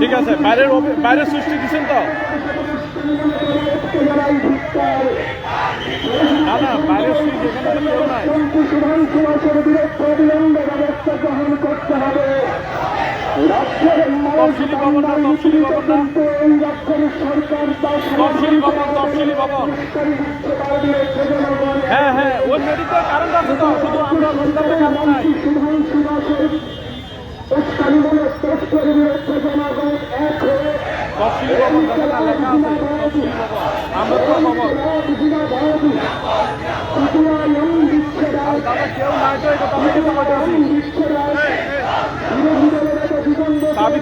ঠিক আছে, বাইরের বাইরের সৃষ্টি দিচ্ছেন তো? না না হ্যাঁ হ্যাঁ ওই মেডিকেল কারেন্ট আছে তো, শুধু আমরা নাই তফসিলি ভবন দেখেন না লেখা আছে তফসিলি ভবন আম্বেদকর ভবন আর দাদা কেউ নাই তো এটা তো আমি কিন্তু পাঠাচ্ছি চাবি তো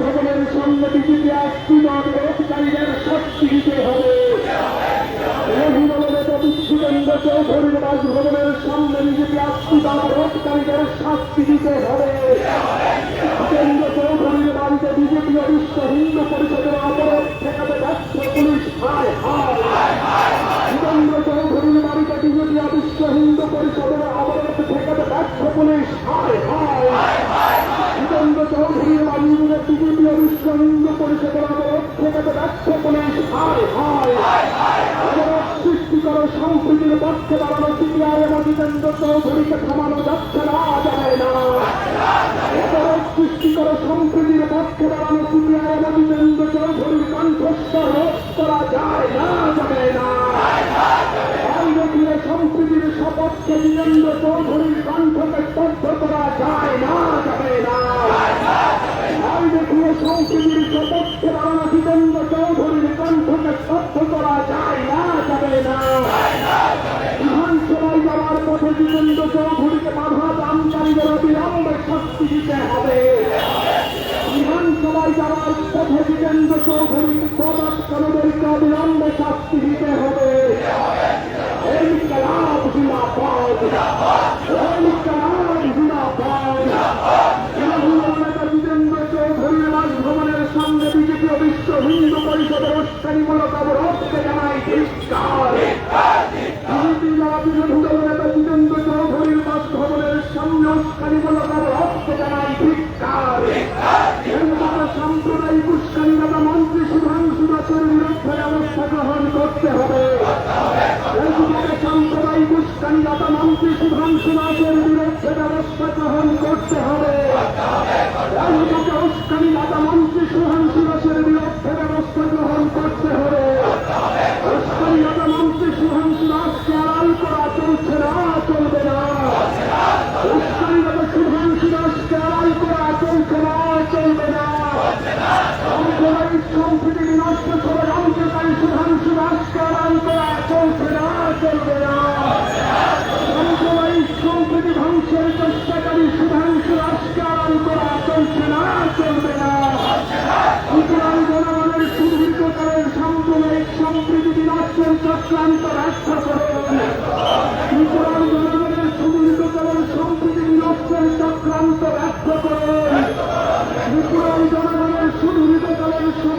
সব কিছু কারণ আছে, শুধু এখানে কাজ হবে। না চৌধুরীর বাসভবনের সামনে বিজেপি আত্মীয় অধিকারীদের শাস্তি দিতে হবে। জিতেন্দ্র চৌধুরীর বাড়িতে বিজেপি অবিশ্ব হিন্দু পরিষদের জিতেন্দ্র চৌধুরীকে থামানো যাচ্ছে না যাবে না সৃষ্টি করে সম্প্রীতির পক্ষে দাঁড়ানো সিপিআই জিতেন্দ্র চৌধুরীর কণ্ঠস্বর রোধ করা যায় না যাবে না আইনগীয় সম্প্রীতির সপক্ষে জিতেন্দ্র চৌধুরীর কণ্ঠকে স্তব্ধ করা যায় না যাবে না আইনগীয় সম্প্রীতির সপক্ষে দাঁড়ানো জিতেন্দ্র চৌধুরীর কণ্ঠকে স্তব্ধ করা যায় না, যাবে না। জিতেন্দ্র চৌধুরীকে বাধা দানকারীদের অবিলম্বে শাস্তি দিতে হবে বিধানসভায় যাওয়ার পথে জিতেন্দ্র চৌধুরী প্রবাদকারীদেরকে অবিলম্বে শাস্তি দিতে হবে এই কালাপ জিন্দাবাদ এই তৃণমূল নেতা জিতেন্দ্র চৌধুরীর বাসভবনের সামনে বিজেপি বিশ্ব হিন্দু পরিষদের উস্কানিমূলক অবরোধকে জানাই ধিক্কার বিজেপি জেলা বিরোধী দলনেতা জিতেন্দ্র চৌধুরীর বাসভবনের উস্কানিমূলক অবরোধকে জানাই ধিক্কার কেন্দ্রের সাম্প্রদায়িক উস্কানি নেতা মন্ত্রী সুধাংশু দাসের বিরুদ্ধে ব্যবস্থা গ্রহণ করতে হবে রাজনীতিতে সাম্প্রদায়িক উস্কানি নেতা মন্ত্রী সুধাংশু দাসের বিরুদ্ধে ব্যবস্থা গ্রহণ করতে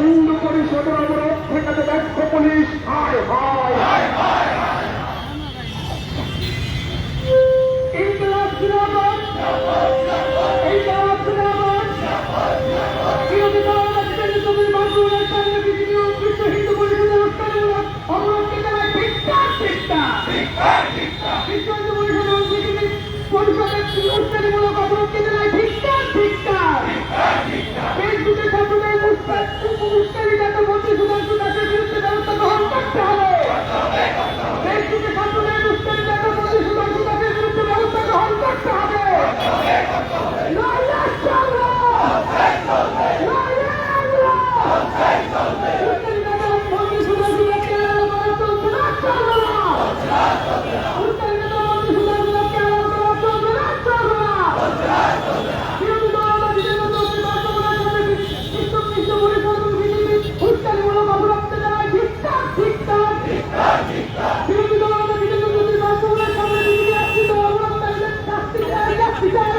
হিন্দু পরিষদের অবরোধ ঠেকাতে ব্যর্থ পুলিশ। হায় হায় ইনকলাব জিন্দাবাদ পিতা